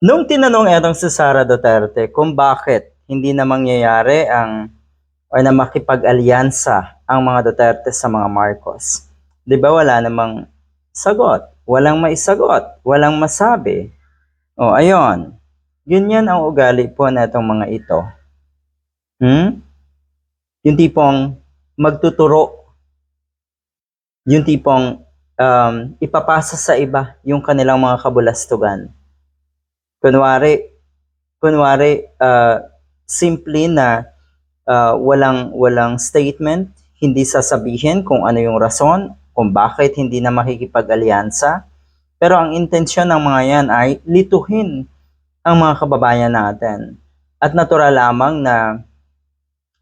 Nung tinanong etong si Sara Duterte kung bakit hindi na mangyayari ang o na makipag-alyansa ang mga Duterte sa mga Marcos. 'Di ba wala namang sagot, walang maisagot, walang masabi. O ayun, ganyan ang ugali po na itong mga ito. Hmm? Yung tipong magtuturo, yung tipong um, ipapasa sa iba yung kanilang mga kabulastugan. Kunwari, kunwari, uh, simply na uh, walang walang statement, hindi sasabihin kung ano yung rason, kung bakit hindi na makikipag-alyansa. Pero ang intensyon ng mga yan ay lituhin ang mga kababayan natin. At natural lamang na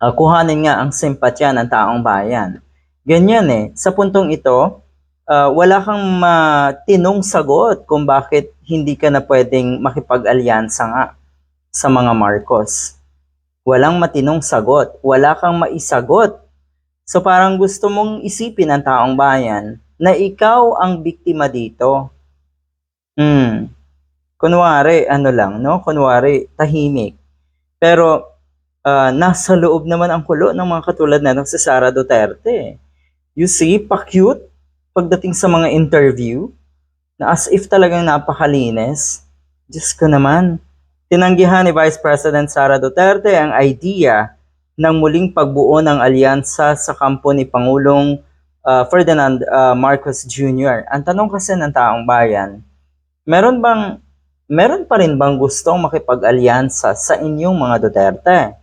uh, kuhanin nga ang simpatya ng taong bayan. Ganyan eh. Sa puntong ito, uh, wala kang matinong sagot kung bakit hindi ka na pwedeng makipag-alyansa nga sa mga Marcos. Walang matinong sagot. Wala kang maisagot. So parang gusto mong isipin ng taong bayan na ikaw ang biktima dito. Hmm. Kunwari, ano lang, no? Kunwari, tahimik. Pero uh, nasa loob naman ang kulo ng mga katulad na si Sara Duterte. You see, pa-cute pagdating sa mga interview na as if talagang napakalinis. Diyos ko naman. Tinanggihan ni Vice President Sara Duterte ang idea ng muling pagbuo ng alyansa sa kampo ni Pangulong uh, Ferdinand uh, Marcos Jr. Ang tanong kasi ng taong bayan, meron bang meron pa rin bang gustong makipag-alyansa sa inyong mga Duterte?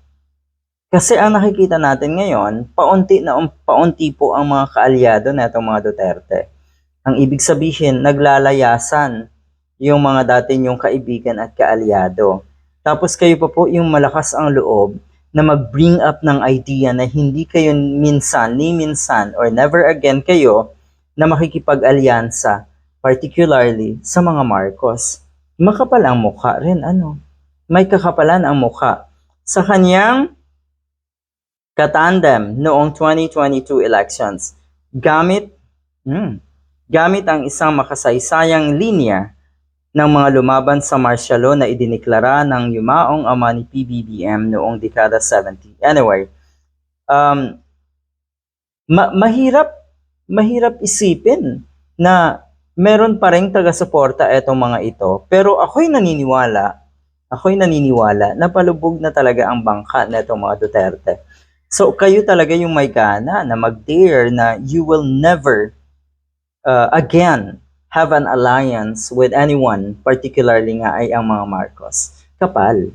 Kasi ang nakikita natin ngayon, paunti na paunti po ang mga kaalyado na itong mga Duterte. Ang ibig sabihin, naglalayasan yung mga dati yung kaibigan at kaalyado. Tapos kayo pa po yung malakas ang loob na mag-bring up ng idea na hindi kayo minsan, ni minsan, or never again kayo na makikipag-alyansa, particularly sa mga Marcos. Makapal ang mukha rin, ano? May kakapalan ang mukha. Sa kanyang katandem noong 2022 elections, gamit, hmm, gamit ang isang makasaysayang linya ng mga lumaban sa martial law na idiniklara ng yumaong ama ni PBBM noong dekada 70. Anyway, um, ma- mahirap mahirap isipin na meron pa ring taga-suporta etong mga ito. Pero ako'y naniniwala, ako'y naniniwala na palubog na talaga ang bangka na mga Duterte. So kayo talaga yung may gana na mag-dare na you will never uh, again have an alliance with anyone, particularly nga ay ang mga Marcos. Kapal.